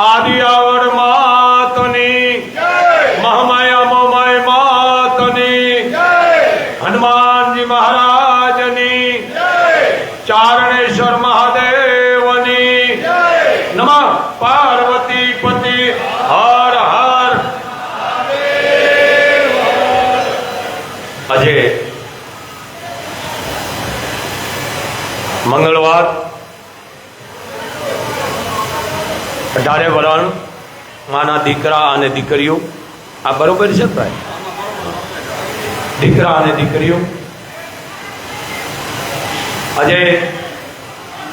આદિ આવડ માતની મહામાયા મોમાય માતની હનુમાનજી મહારાજની ચારણેશ્વર અઢારે વરણ, માના દીકરા અને દીકરીઓ. આ બરોબર છે ભાઈ? દીકરા અને દીકરીઓ. આજે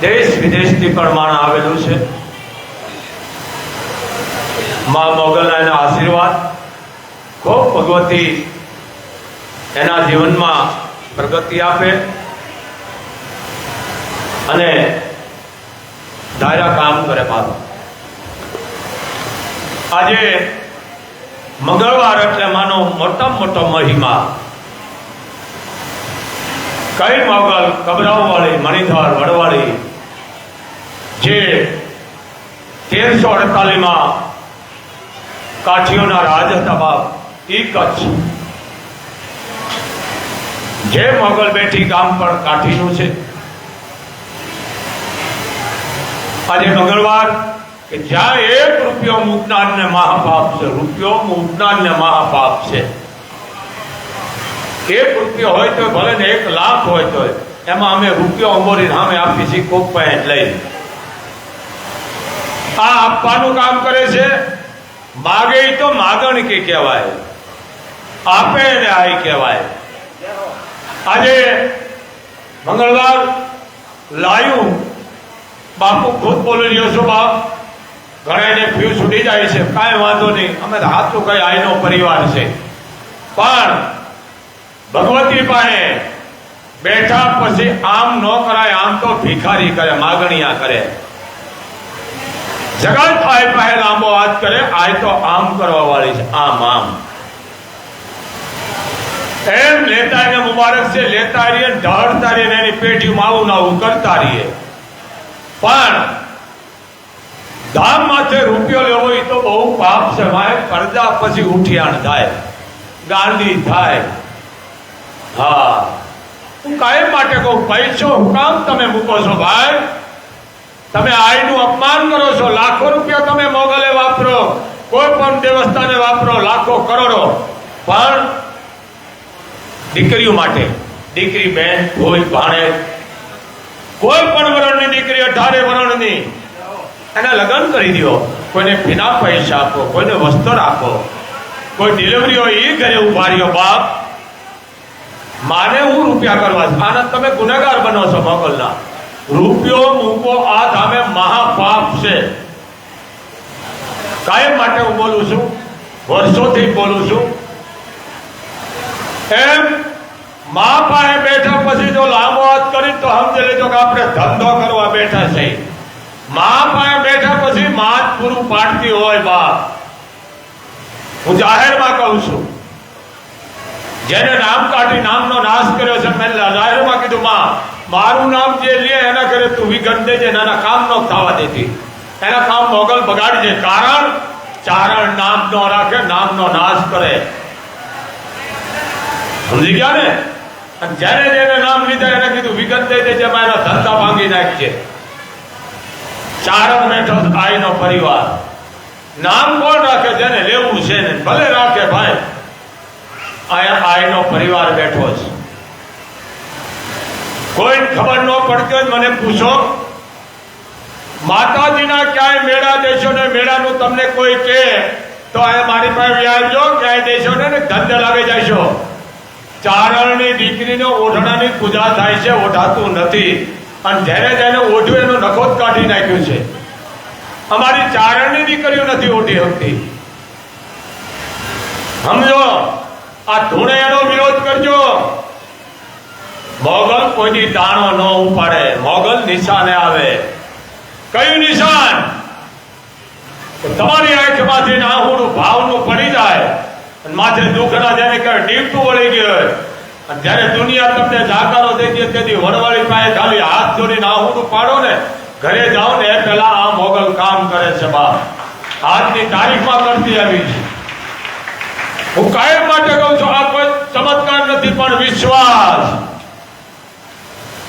દેશ વિદેશથી પણ માણ આવેલું છે. મા મોગલના આશીર્વાદ, ખૂબ ભગવતી એના જીવનમાં પ્રગતિ આપે અને ધાર્યા કામ કરે મારું. આજે મંગળવાર એટલે માનો મોટામાં મોટો મહિમા. કઈ મોગલ કબરાવવાળી મણિધર વડવાળી જે તેરસો અડતાલીસમાં કાઠીઓના રાજ હતા બાપ ઈ કચ્છ જે મોગલ બેઠી ગામ પણ કાઠીનું છે. આજે મંગળવાર કે જ્યાં એક રૂપિયો મૂકનાર ને મહાપાપ છે, રૂપિયો મૂકનાર ને મહાપાપ છે. એક રૂપિયો હોય તો ભલે ને એક લાખ હોય તો એમાં અમે રૂપિયો અમોરી નામે આપી છીએ, કોક પાસે લઈ આ આપવાનું કામ કરે છે? માગે તો માગણ કે કહેવાય. આપે ને આય કહેવાય. આજે મંગળવાર લાયું. બાપુ ખુદ બોલી રહ્યો છો બાપ? ઘણાને ફ્યુ છૂટી જાય છે, કાંઈ વાંધો નહીં. અમે હાથું કઈ આઈનો પરિવાર છે. પણ ભગવતી પાસે બેઠા પછી આમ ન કરાય, આમ તો ભિખારી કરે, માગણીયા કરે. જગત આય પાસે લાંબો હાથ કરે, આય તો આમ કરવા વાળી છે, આમ આમ. એમ લેતા એને મુબારક છે લેતા રહીએ ને ઢળતા રહીએ એની પેટીમાં આવું ના આવું કરતા રહીએ પણ ધામ માથે રૂપિયો લેવો એ તો બહુ પાપ છે, માય. કરજા પછી ઉઠિયાણ થાય ગાંધી થાય. હા. હું કાયમ માટે કહું પૈસો કામ તમે મૂકો છો, ભાઈ? તમે આઈનું અપમાન કરો છો, લાખો રૂપિયા તમે મોગલે વાપરો, કોઈ પણ દેવસ્થાને વાપરો, લાખો કરોડો. પણ દીકરીઓ માટે, દીકરી બેન કોઈ ભાણે કોઈ પણ વરણની દીકરી અઢારે વરણની એને લગ્ન કરી દો. કોઈને ભીના પૈસા આપો, કોઈને વસ્ત્ર આપો. કોઈ ડિલિવરી એ ઘરે ઊભા રહ્યો, બાપ. માને હું રૂપિયા કરવા છે? તમે ગુનેગાર બનો છો મોગલના રૂપિયો મૂકો, આ ધામે મહાપાપ છે. કાયમ માટે હું બોલું છું, વર્ષોથી બોલું છું. એમ મા પાસે બેઠા પછી જો લાંબો હાથ કરી તો સમજી લેજો કે આપણે ધંધો કરવા બેઠા છે. મા પાસે માં પાડતી હોય બા હું જાહેરમાં કહું છું. જેને નામ કાઢી નામનો નાશ કર્યો છે, મેં જાહેરમાં કીધું, માં, મારું નામ જે લે એના ઘરે તું વિઘન દેજે એના કામ નો થવા દેતી એના કામ મોગલ બગાડી કારણ ચારણ નામ નો રાખે, નામનો નાશ કરે. સમજી ગયા ને? જયારે જેને નામ લીધા, એને કીધું વિગત દઈ દેજે મારા ધંધા ભાંગી નાખજે. ચારણ બેઠો આઈનો પરિવાર. નામ કોણ રાખે જેને લેવું છે ને? ભલે રાખે ભાઈ. અહીંયા આઈનો પરિવાર બેઠો છે. કોઈ ખબર ન પડતી હોય મને પૂછો. માતાજીના ક્યાંય મેળા દેશો ને મેળાનું તમને કોઈ કહે તો આ મારી પાસે વ્યાજો ક્યાંય દેશો ને ધંધે લાગે જશો. ચારણની દીકરીને ઓઢણાની પૂજા થાય છે, ઓઢાતું નથી. અને જેને જેને ઓઢ્યું એનો નખો જ કાઢી નાખ્યું છે. અમારી ચારણની દીકરીઓ નથી ઓઢી શકતી. સમજો, આ ધૂણે એનો વિરોધ કરજો. મોગલ કોઈની દાણો ન ઉપાડે, મોગલ નિશાને આવે. કયું નિશાન? કે તમારી આંખમાંથી નાહુડું ભાવનું પડી જાય. માથે દુઃખના જેને કહેવાય ડીપટું વળી ગયું જ્યારે દુનિયા તમને જાકારો દે તેથી વડવાળી પાસે ખાલી હાથ જોડીને આહુડું પાડો ને, ઘરે જાઓ ને એ પહેલા આ મોગલ કામ કરે છે બાપ. આજની તારીખમાં કરતી આવી છે. હું કાયમ માટે કહું છું, આ કોઈ ચમત્કાર નથી, પણ વિશ્વાસ.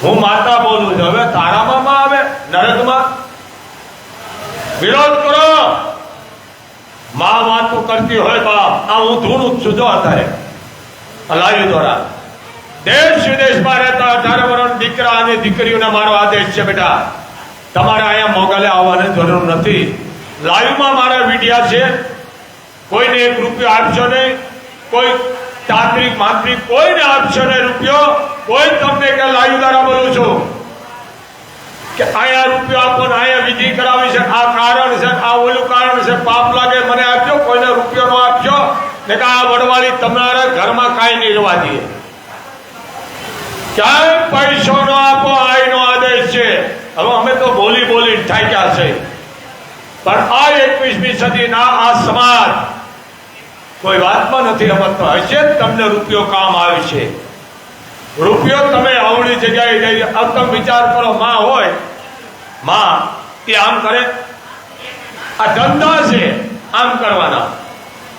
હું માતા બોલું છું. હવે તારામાં આવે, નરકમાં? વિરોધ કરો. માં વાતું કરતી હોય બાપ. આ હું ધૂણું છું જો અત્યારે. લાવ્યું દ્વારા. દેશ વિદેશમાં રહેતા અઢાર વર્ષ દીકરા અને દીકરીઓને મારો આદેશ છે બેટા. તમારે અહીંયા મોગલે આવવાની જરૂર નથી. લાઈવમાં મારા વિડિયા છે. કોઈને એક રૂપિયો આપશો નહીં. કોઈ તાંત્રિક માંત્રિક કોઈને આપશો નહીં રૂપિયો. કોઈ તમને કે લાઈવ દ્વારા બોલું છું. કે અહીંયા રૂપિયો આપો ને અહીંયા વિધિ કરાવી છે. આ કારણ છે, આ ઓલું કારણ છે. પાપ લાગે મને આપજો, કોઈને રૂપિયો નો આપજો. ને કે આ વડવાળી તમારા ઘરમાં કાંઈ નહીં રહેવા દે. ક્યાંય પૈસો નો આપો, આઈનો આદેશ છે? હવે અમે તો બોલી બોલી ઠાક્યા છે. પણ આ એકવીસમી સદીના આ સમાજ, કોઈ વાતમાં નથી સમજતો હશે તમને રૂપિયો કામ આવે છે. રૂપિયો તમે અવળી જગ્યાએ જઈ તમે વિચાર કરો, માં હોય, માં, એ આમ કરે. આ ધંધા છે આમ કરવાના.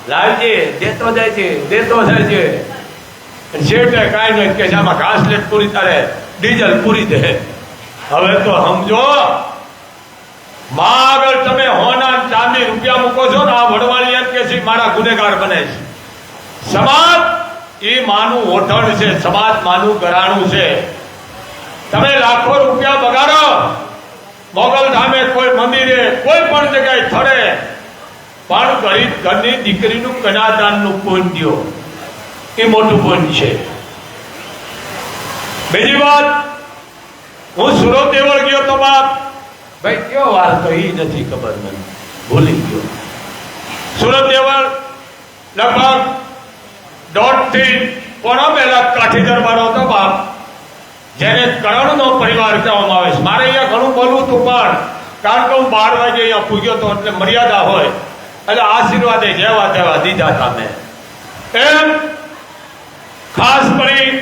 લાલજી, દેતો જાય છે, દેતો જાય છે. શેઠે કાંઈ નહીં કે આમાં ઘાસ પૂરી તારે, ડીઝલ પૂરી દે. હવે તો સમજો માં આગળ તમે હોના ચાંદી રૂપિયા મૂકો છો ને, આ વડવાળી એમ કે છે મારા ગુનેગાર બને છે. સમાજ એ માનું ઓઠણ છે, સમાજ માનું ગરાણું છે. તમે લાખો રૂપિયા બગાડો, મોગલ ધામે કોઈ મંદિરે, કોઈ પણ જગ્યાએ થડે પણ ગરીબ ઘરની દીકરીનું કન્યાદાનનું પૂન દ્યો એ મોટું પૂન છે. બીજી વાત, હું સુરત દેવળ ગયો તો બાપ, ભાઈ, કયો વાર તો એ નથી ખબર મને? ભૂલી ગયો. સુરત દેવળ લગભગ દોઢથી પોણા પહેલા કાઠી દરબારો હતો બાપ. જેને કરણનો પરિવાર કહેવામાં આવે છે. મારે અહીંયા ઘણું બોલવું હતું, પણ કારણ કે હું બાર વાગે અહીંયા પૂગ્યો હતો એટલે મર્યાદા હોય. એટલે આશીર્વાદે જેવા તેવા દીધા હતા મેં. એમ ખાસ કરી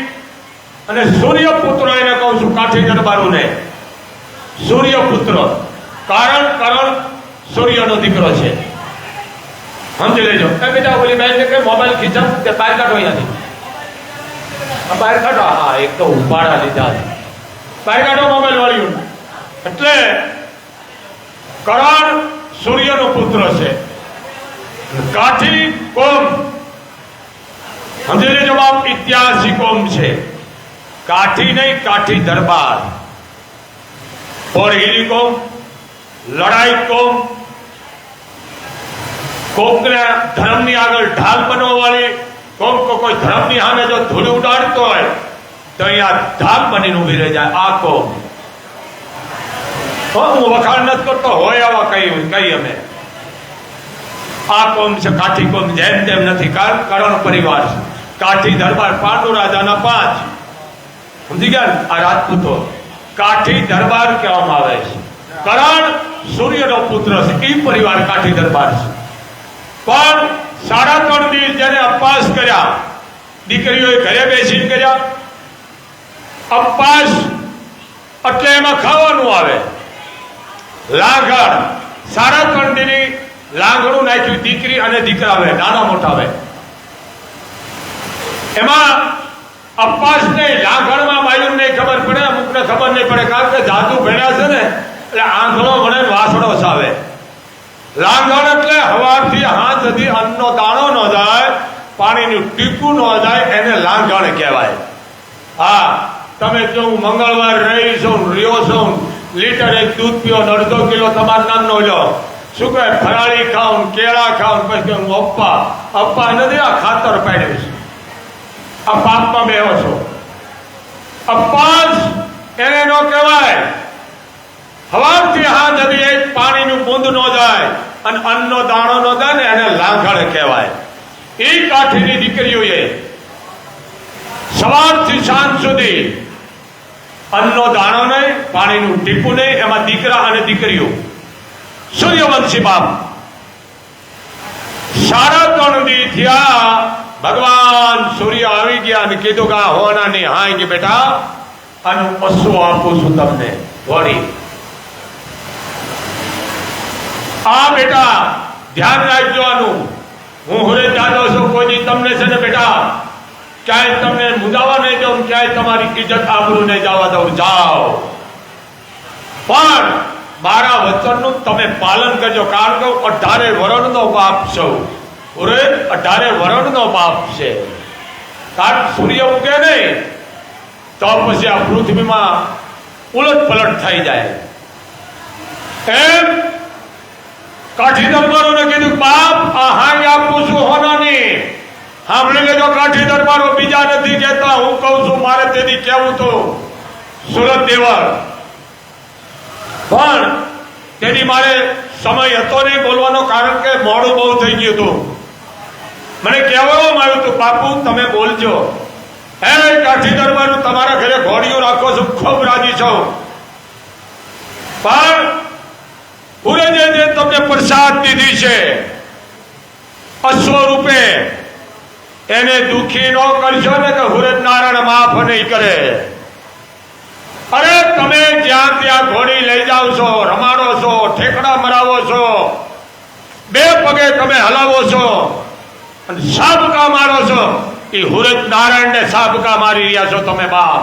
અને સૂર્યપુત્ર એને કહું છું કાઠી દરબારોને સૂર્યપુત્ર કારણ કરણ સૂર્યનો દીકરો છે. સમજી લેજો. એ બેટા ઓલી બેન કે મોબાઈલ ખીચા કે બહાર કાઢો અહીંયાથી બહાર કાઢો. હા, એક તો ઉપાડા લીધા છે. બહાર કાઢો મોબાઈલ વાળ્યું એટલે કરણ સૂર્યનો પુત્ર છે. કાઠી કોમ. સમજી લેજો બાપ ઇતિહાસી છે. કાઠી નહીં, કાઠી દરબાર. ફોરહીરી કોમ, લડાઈ કોમ, કોકને ધર્મની આગળ ઢાલ બનવા વાળી કોક કો કોઈ ધર્મની સામે જો ધૂળ ઉડાડતો હોય, તો અહીંયા ઢાલ બનીને ઊભી રહી જાય. આ કોમ હું વખાણ નથી કરતો, હોય આવા કઈ કઈ અમે. આ કોમ છે, કાઠી કોમ, જેમ તેમ નથી. કારણ, કરણ પરિવાર છે. કાઠી દરબાર પાંડુ રાજાના પાંચ. સમજી ગયા આ રાજપૂતો કાઠી દરબાર કહેવામાં આવે છે. કરણ સૂર્યનો પુત્ર છે. એ પરિવાર કાઠી દરબાર છે. પણ સાડા ત્રણ દિવસ જયારે અપવાસ કર્યા, દીકરીઓએ ઘરે બેસીને કર્યા. અપવાસ એટલે એમાં ખાવાનું આવે. લાગણ. સાડા ત્રણ દીની લાગણું નાખ્યું દીકરી અને દીકરા આવે નાના મોટા આવે એમાં અપવાસ નહીં લાગણમાં માયુર નહીં ખબર પડે, અમુકને ખબર નહીં પડે, કારણ કે જાદુ ભેડા છે ને, એટલે આંધળો ભણે વાસણો સાવે લાંગણ એટલે હવાથી હાથ સુધી અન્નનો દાણો ન જાય, પાણીનું ટીપું ન જાય, એને લાંગણ કહેવાય. હા, તમે જો હું મંગળવાર રહી છું, રહ્યો છું, લીટર એક દૂધ પીઓ અડધો કિલો તમારા નામનો લો શું કહે? ફરાળી ખાઉં, કેળા ખાઉં, પછી હું અપ્પા. અપ્પા નથી, આ ખાતર પાડ્યું છે. આ પાપમાં બેહો છો. અપાસ એને નો કહેવાય. હવાથી સુધી એક પાણીનું બૂંદ ન જાય અને અન્નનો દાણો ન જાય ને એને લાંઘળ કહેવાય. એ કાઠીની દીકરીઓએ સવારથી સાંજ સુધી અન્નનો દાણો નહીં, પાણીનું ટીપું નહીં, એમાં દીકરા અને દીકરીઓ. સૂર્યવંશી બાપ સાડા ત્રણ દી થયા ભગવાન સૂર્ય આવી ગયા અને કીધું કે આ હોનાની હાંગ બેટા અને પશુ આપું છું તમને વળી આ બેટા ધ્યાન રાખજો આનું હું હુરે જાદવ છું કોઈ દી તમને છે ને બેટા ક્યાંય તમને મુદાવા નહીં દઉં ક્યાંય તમારી ઇજ્જત આબરૂ નહીં જવા દઉં જાઓ પણ મારા વચનનું તમે પાલન કરજો, કારણ કે અઢારે વરણનો બાપ છો. હુરે અઢારે વરણનો બાપ છે. કારણ સૂર્ય ઉગે નહીં, તો પછી આ પૃથ્વીમાં ઉલટ પલટ થઈ જાય. એમ કાઠી દરબારોને કીધું, બાપ આ હાંગ આપું છું હોનાની. સાંભળી લેજો, કાઠી દરબારો બીજા નથી કહેતા. હું કહું છું, મારે તેથી કહેવું તો સુરત દેવર પણ તેની મારે સમય હતો નહીં બોલવાનો કારણ કે મોડું બહુ થઈ ગયું હતું. મને કહેવામાં આવ્યું હતું, બાપુ, તમે બોલજો. હે કાઠી દરબાર તમારા ઘરે ઘોડીઓ રાખો છું, ખૂબ રાજી છું. પણ પૂરે જે તમને પ્રસાદ દીધી છે, અશ્વરૂપે, એને દુખી ન કરશો ને કે હુરજ નારાયણ માફ નહીં કરે. અરે તમે જ્યાં ત્યાં ઘોડી લઈ જાઓ છો, રમાડો છો, ઠેકડા મરાવો છો, બે પગે તમે હલાવો છો અને સાબકા મારો છો એ હુરત નારાયણ ને સાબકા મારી રહ્યા છો તમે બાપ.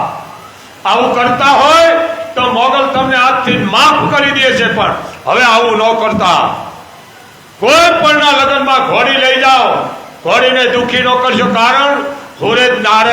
આવું કરતા હોય તો મોગલ તમને આજથી માફ કરી દે છે પણ હવે આવું ન કરતા. કોઈ પણ ના લગ્નમાં ઘોડી લઈ જાઓ, ઘોડીને દુખી ન કરશો. કારણ હુરત નારાયણ